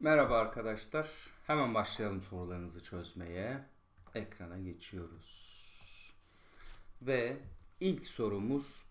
Merhaba arkadaşlar. Hemen başlayalım sorularınızı çözmeye. Ekrana geçiyoruz. Ve ilk sorumuz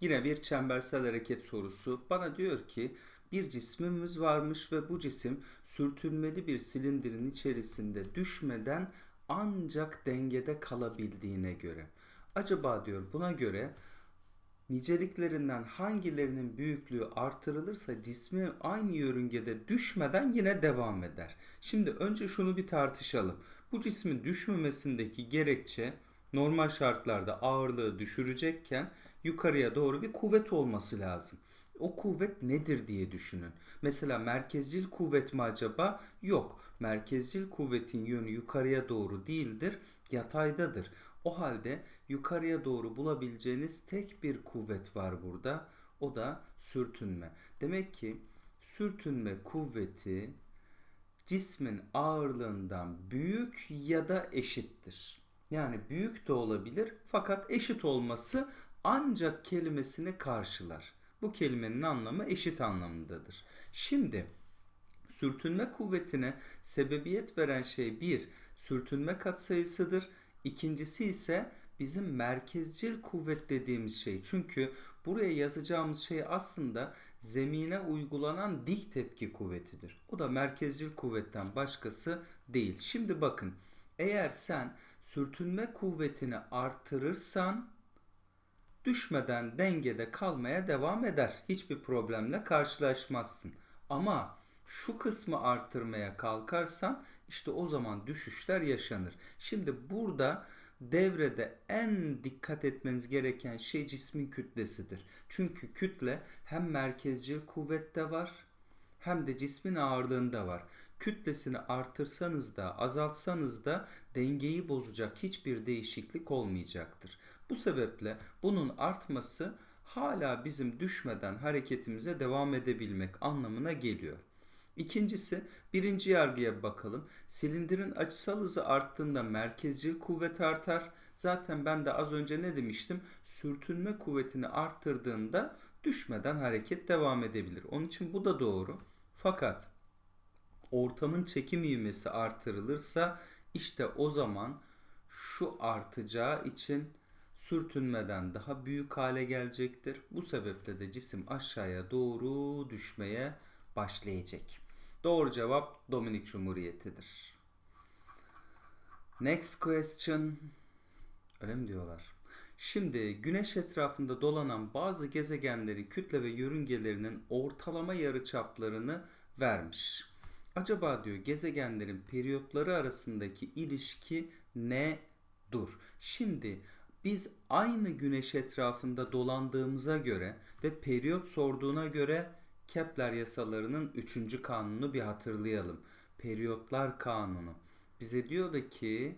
yine bir çembersel hareket sorusu. Bana diyor ki bir cismimiz varmış ve bu cisim sürtünmeli bir silindirin içerisinde düşmeden ancak dengede kalabildiğine göre. Acaba diyor buna göre niceliklerinden hangilerinin büyüklüğü artırılırsa cismi aynı yörüngede düşmeden yine devam eder. Şimdi önce şunu bir tartışalım. Bu cismin düşmemesindeki gerekçe normal şartlarda ağırlığı düşürecekken yukarıya doğru bir kuvvet olması lazım. O kuvvet nedir diye düşünün. Mesela merkezcil kuvvet mi acaba? Yok. Merkezcil kuvvetin yönü yukarıya doğru değildir, yataydadır. O halde yukarıya doğru bulabileceğiniz tek bir kuvvet var burada. O da sürtünme. Demek ki sürtünme kuvveti cismin ağırlığından büyük ya da eşittir. Yani büyük de olabilir fakat eşit olması ancak kelimesini karşılar. Bu kelimenin anlamı eşit anlamındadır. Şimdi sürtünme kuvvetine sebebiyet veren şey bir sürtünme katsayısıdır. İkincisi ise bizim merkezcil kuvvet dediğimiz şey. Çünkü buraya yazacağımız şey aslında zemine uygulanan dik tepki kuvvetidir. O da merkezcil kuvvetten başkası değil. Şimdi bakın eğer sen sürtünme kuvvetini artırırsan düşmeden dengede kalmaya devam eder. Hiçbir problemle karşılaşmazsın. Ama şu kısmı artırmaya kalkarsan işte o zaman düşüşler yaşanır. Şimdi burada devrede en dikkat etmeniz gereken şey cismin kütlesidir. Çünkü kütle hem merkezcil kuvvette var hem de cismin ağırlığında var. Kütlesini artırsanız da azaltsanız da dengeyi bozacak hiçbir değişiklik olmayacaktır. Bu sebeple bunun artması hala bizim düşmeden hareketimize devam edebilmek anlamına geliyor. İkincisi birinci yargıya bakalım. Silindirin açısal hızı arttığında merkezcil kuvvet artar. Zaten ben de az önce ne demiştim? Sürtünme kuvvetini arttırdığında düşmeden hareket devam edebilir. Onun için bu da doğru. Fakat ortamın çekim ivmesi artırılırsa işte o zaman şu artacağı için sürtünmeden daha büyük hale gelecektir. Bu sebeple de cisim aşağıya doğru düşmeye başlayacak. Doğru cevap Dominik Cumhuriyeti'dir. Next question. Öyle mi diyorlar? Şimdi güneş etrafında dolanan bazı gezegenlerin kütle ve yörüngelerinin ortalama yarıçaplarını vermiş. Acaba diyor gezegenlerin periyotları arasındaki ilişki ne dur? Şimdi biz aynı güneş etrafında dolandığımıza göre ve periyot sorduğuna göre Kepler yasalarının üçüncü kanunu bir hatırlayalım. Periyotlar kanunu. Bize diyordu ki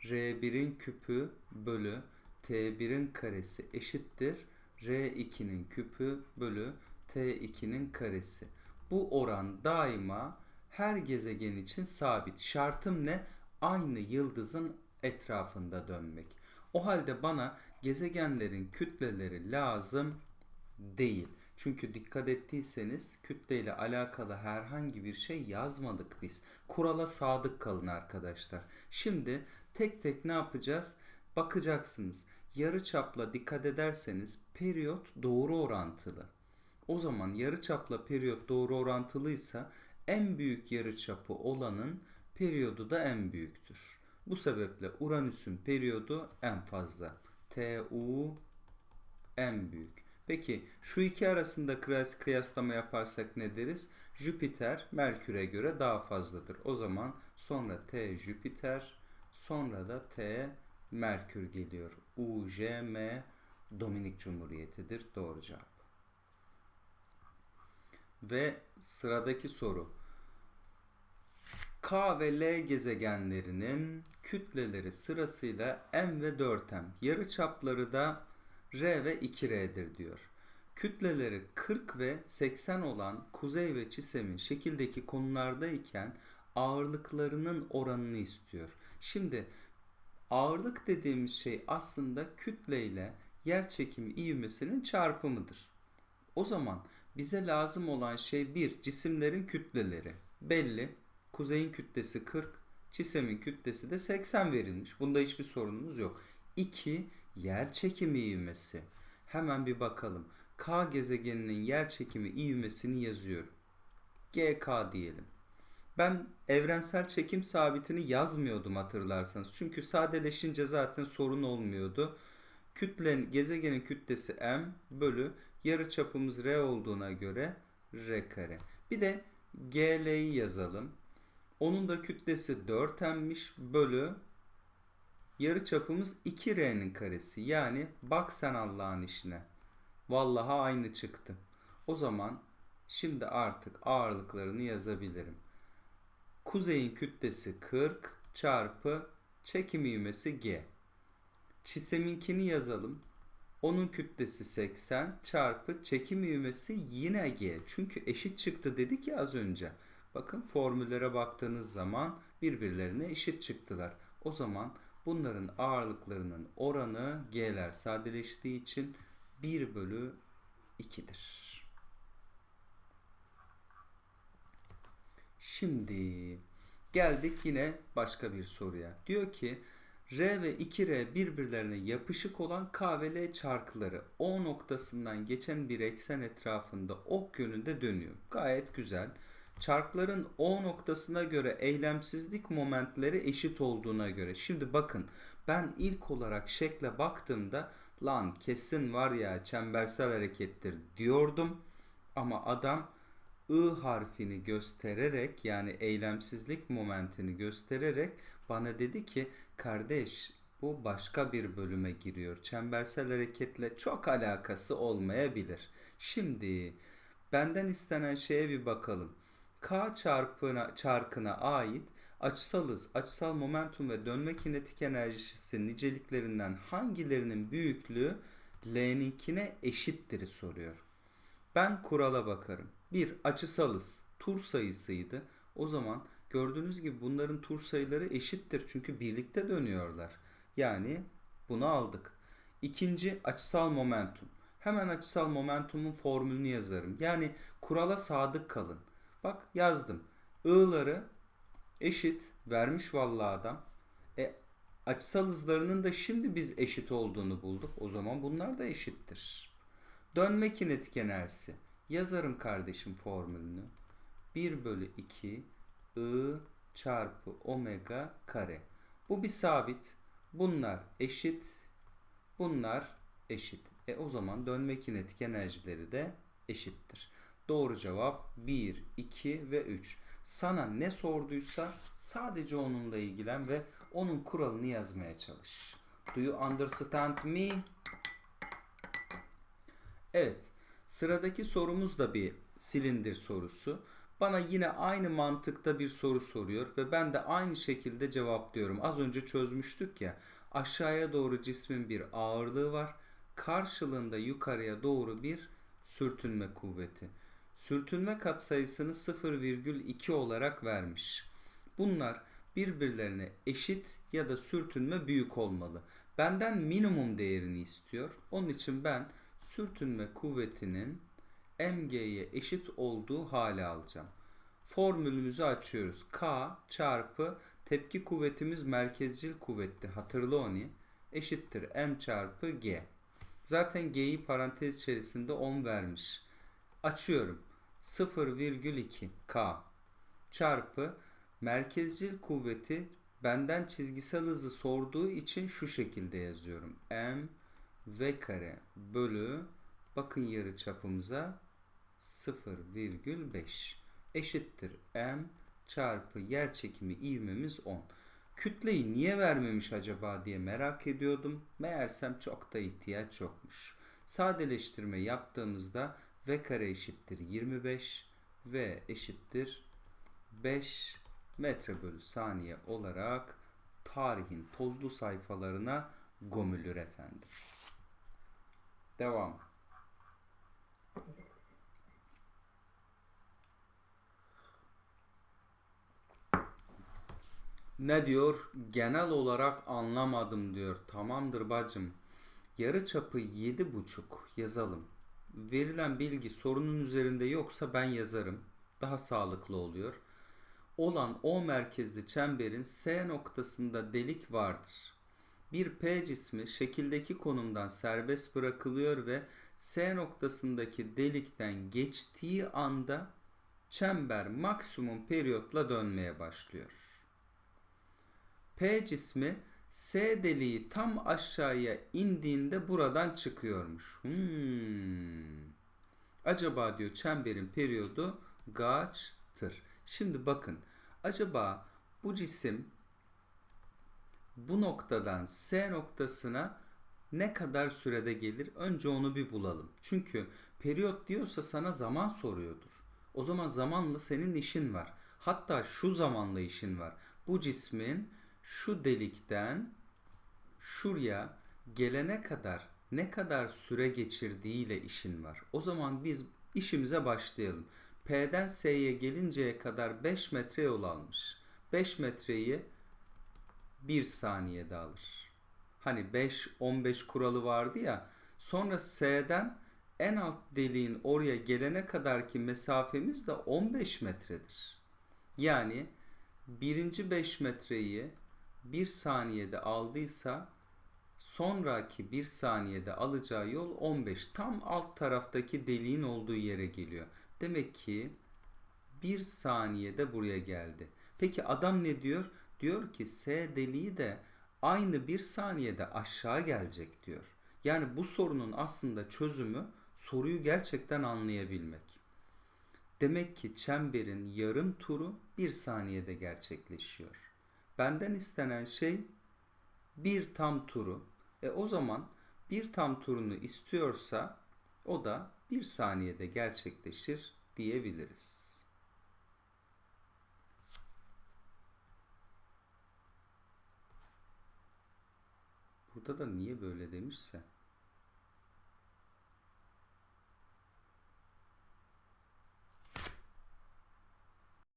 R1'in küpü bölü T1'in karesi eşittir. R2'nin küpü bölü T2'nin karesi. Bu oran daima her gezegen için sabit. Şartım ne? Aynı yıldızın etrafında dönmek. O halde bana gezegenlerin kütleleri lazım değil. Çünkü dikkat ettiyseniz kütleyle alakalı herhangi bir şey yazmadık biz. Kurala sadık kalın arkadaşlar. Şimdi tek tek ne yapacağız? Bakacaksınız. Yarı çapla dikkat ederseniz periyot doğru orantılı. O zaman yarı çapla periyot doğru orantılıysa en büyük yarı çapı olanın periyodu da en büyüktür. Bu sebeple Uranüs'ün periyodu en fazla. TU en büyük. Peki şu iki arasında kıyas, kıyaslama yaparsak ne deriz? Jüpiter Merkür'e göre daha fazladır. O zaman sonra T Jüpiter sonra da T Merkür geliyor. UJM Dominik Cumhuriyeti'dir. Doğru cevap. Ve sıradaki soru. K ve L gezegenlerinin kütleleri sırasıyla M ve 4M. Yarı çapları da R ve 2R'dir diyor. Kütleleri 40 ve 80 olan Kuzey ve Çisem'in şekildeki konulardayken ağırlıklarının oranını istiyor. Şimdi ağırlık dediğimiz şey aslında kütle ile yer çekimi ivmesinin çarpımıdır. O zaman bize lazım olan şey bir cisimlerin kütleleri. belli. Kuzeyin kütlesi 40, Çisem'in kütlesi de 80 verilmiş. Bunda hiçbir sorunumuz yok. 2. Yer çekimi ivmesi. Hemen bir bakalım. K gezegeninin yer çekimi ivmesini yazıyorum. GK diyelim. Ben evrensel çekim sabitini yazmıyordum hatırlarsanız. Çünkü sadeleşince zaten sorun olmuyordu. Kütlen, gezegenin kütlesi m bölü yarı çapımız r olduğuna göre r kare. Bir de gl'yi yazalım. Onun da kütlesi 4m'miş bölü yarı çapımız 2r'nin karesi. Yani bak sen Allah'ın işine. Vallahi aynı çıktı. O zaman şimdi artık ağırlıklarını yazabilirim. Kuzeyin kütlesi 40 çarpı çekim ivmesi g. Çiseminkini yazalım. Onun kütlesi 80 çarpı çekim ivmesi yine g. Çünkü eşit çıktı dedik ya az önce. Bakın formüllere baktığınız zaman birbirlerine eşit çıktılar. O zaman bunların ağırlıklarının oranı g'ler sadeleştiği için 1 bölü 2'dir. Şimdi geldik yine başka bir soruya. Diyor ki R ve 2R birbirlerine yapışık olan K ve L çarkları O noktasından geçen bir eksen etrafında ok yönünde dönüyor. Gayet güzel. Çarkların O noktasına göre eylemsizlik momentleri eşit olduğuna göre. Şimdi bakın ben ilk olarak şekle baktığımda lan kesin var ya çembersel harekettir diyordum. Ama adam I harfini göstererek yani eylemsizlik momentini göstererek bana dedi ki kardeş bu başka bir bölüme giriyor. Çembersel hareketle çok alakası olmayabilir. Şimdi benden istenen şeye bir bakalım. K çarpına, çarkına ait açısal hız, açısal momentum ve dönme kinetik enerjisi niceliklerinden hangilerinin büyüklüğü L'ninkine eşittir soruyor. Ben kurala bakarım. Bir açısal hız tur sayısıydı. O zaman gördüğünüz gibi bunların tur sayıları eşittir. Çünkü birlikte dönüyorlar. Yani bunu aldık. İkinci açısal momentum. Hemen açısal momentumun formülünü yazarım. Yani kurala sadık kalın. Bak yazdım. I'ları eşit vermiş vallahi adam. E, açısal hızlarının da şimdi biz eşit olduğunu bulduk. O zaman bunlar da eşittir. Dönme kinetik enerjisi. Yazarım kardeşim formülünü. 1 bölü 2 I çarpı omega kare. Bu bir sabit. Bunlar eşit. Bunlar eşit. E o zaman dönme kinetik enerjileri de eşittir. Doğru cevap 1, 2 ve 3. Sana ne sorduysa sadece onunla ilgilen ve onun kuralını yazmaya çalış. Do you understand me? Evet. Sıradaki sorumuz da bir silindir sorusu. Bana yine aynı mantıkta bir soru soruyor ve ben de aynı şekilde cevaplıyorum. Az önce çözmüştük ya. Aşağıya doğru cismin bir ağırlığı var. Karşılığında yukarıya doğru bir sürtünme kuvveti. Sürtünme katsayısını 0,2 olarak vermiş. Bunlar birbirlerine eşit ya da sürtünme büyük olmalı. Benden minimum değerini istiyor. Onun için ben sürtünme kuvvetinin mg'ye eşit olduğu hale alacağım. Formülümüzü açıyoruz. K çarpı tepki kuvvetimiz merkezcil kuvvetti. Hatırla onu. Eşittir m çarpı g. Zaten g'yi parantez içerisinde 10 vermiş. Açıyorum. 0,2 k çarpı merkezcil kuvveti benden çizgisel hızı sorduğu için şu şekilde yazıyorum. m v kare bölü bakın yarı çapımıza 0,5 eşittir m çarpı yer çekimi ivmemiz 10. Kütleyi niye vermemiş acaba diye merak ediyordum. Meğersem çok da ihtiyaç yokmuş. Sadeleştirme yaptığımızda v kare eşittir 25 v eşittir 5 metre bölü saniye olarak tarihin tozlu sayfalarına gömülür efendim. Devam. Ne diyor? Genel olarak anlamadım diyor. Tamamdır bacım. Yarı çapı 7,5 yazalım. Verilen bilgi sorunun üzerinde yoksa ben yazarım. Daha sağlıklı oluyor. olan O merkezli çemberin S noktasında delik vardır. Bir P cismi şekildeki konumdan serbest bırakılıyor ve S noktasındaki delikten geçtiği anda çember maksimum periyotla dönmeye başlıyor. P cismi S deliği tam aşağıya indiğinde buradan çıkıyormuş. Hmm. Acaba diyor çemberin periyodu kaçtır? Şimdi bakın acaba bu cisim bu noktadan S noktasına ne kadar sürede gelir? Önce onu bir bulalım. Çünkü periyot diyorsa sana zaman soruyordur. O zaman zamanla senin işin var. Hatta şu zamanla işin var. Bu cismin şu delikten şuraya gelene kadar ne kadar süre geçirdiğiyle işin var. O zaman biz işimize başlayalım. P'den S'ye gelinceye kadar 5 metre yol almış. 5 metreyi 1 saniyede alır. Hani 5-15 kuralı vardı ya. Sonra S'den en alt deliğin oraya gelene kadarki mesafemiz de 15 metredir. Yani birinci 5 metreyi 1 saniyede aldıysa sonraki 1 saniyede alacağı yol 15. Tam alt taraftaki deliğin olduğu yere geliyor. Demek ki 1 saniyede buraya geldi. Peki adam ne diyor? Diyor ki S deliği de aynı 1 saniyede aşağı gelecek diyor. Yani bu sorunun aslında çözümü soruyu gerçekten anlayabilmek. Demek ki çemberin yarım turu 1 saniyede gerçekleşiyor. Benden istenen şey bir tam turu. E o zaman bir tam turunu istiyorsa o da bir saniyede gerçekleşir diyebiliriz. Burada da niye böyle demişse